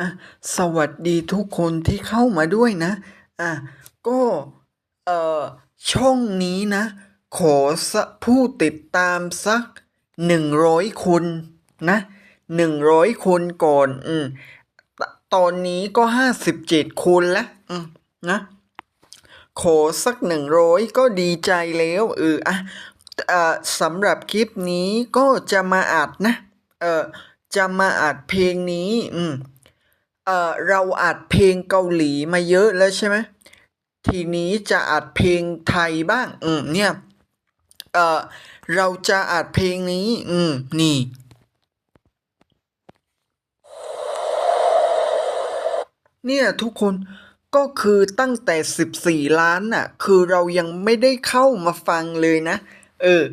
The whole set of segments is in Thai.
อะสวัสดีทุกคนที่เข้ามาด้วยนะอะก็เอ่อช่องนี้นะ ขอสผู้ติดตามสักหนึ่งร้อยคนนะหนึ่งร้อยคนก่อนอืมตอนนี้ก็ห้าสิบเจ็ดคนแล้วอืมนะขอสักหนึ่งร้อยก็ดีใจแล้วเอออะเอ่อสำหรับคลิปนี้ก็จะมาอัดนะ เออจะมาอัดเพลงนี้ อืม เออเราอัดเพลงเกาหลีมาเยอะแล้วใช่ไหมทีนี้จะอัดเพลงไทยบ้าง อืมเนี่ยเออเราจะอัดเพลงนี้ อืม นี่ เนี่ยทุกคนก็คือตั้งแต่สิบสี่ล้านน่ะ คือเรายังไม่ได้เข้ามาฟังเลยนะ เออ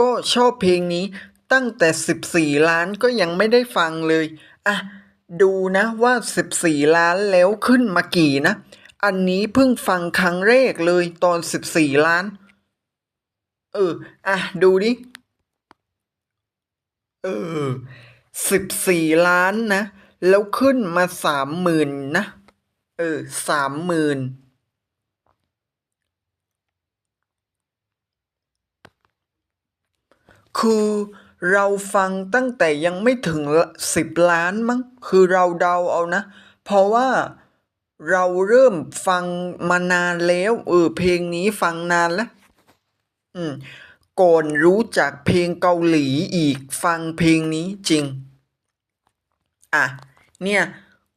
ก็ชอบเพลงนี้ตั้งแต่สิบสี่ล้านก็ยังไม่ได้ฟังเลย อะ ดูนะว่าสิบสี่ล้านแล้วขึ้นมากี่นะ อันนี้เพิ่งฟังครั้งแรกเลยตอนสิบสี่ล้าน เออ อะ ดูดิ เออสิบสี่ล้านนะ แล้วขึ้นมาสามหมื่นนะ เออสามหมื่นคือ เราฟังตั้งแต่ยังไม่ถึงสิบล้านมั้งคือเราเดาเอานะ เพราะว่าเราเริ่มฟังมานานแล้วเออเพลงนี้ฟังนานแล้วอืมก่อนรู้จักเพลงเกาหลีอีกฟังเพลงนี้จริง อะ เนี่ย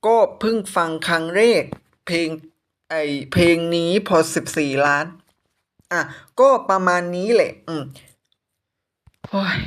ก็เพิ่งฟังครั้งแรก เพลงไอเพลงนี้พอสิบสี่ล้าน อะ ก็ประมาณนี้แหละ อืมโอ้ย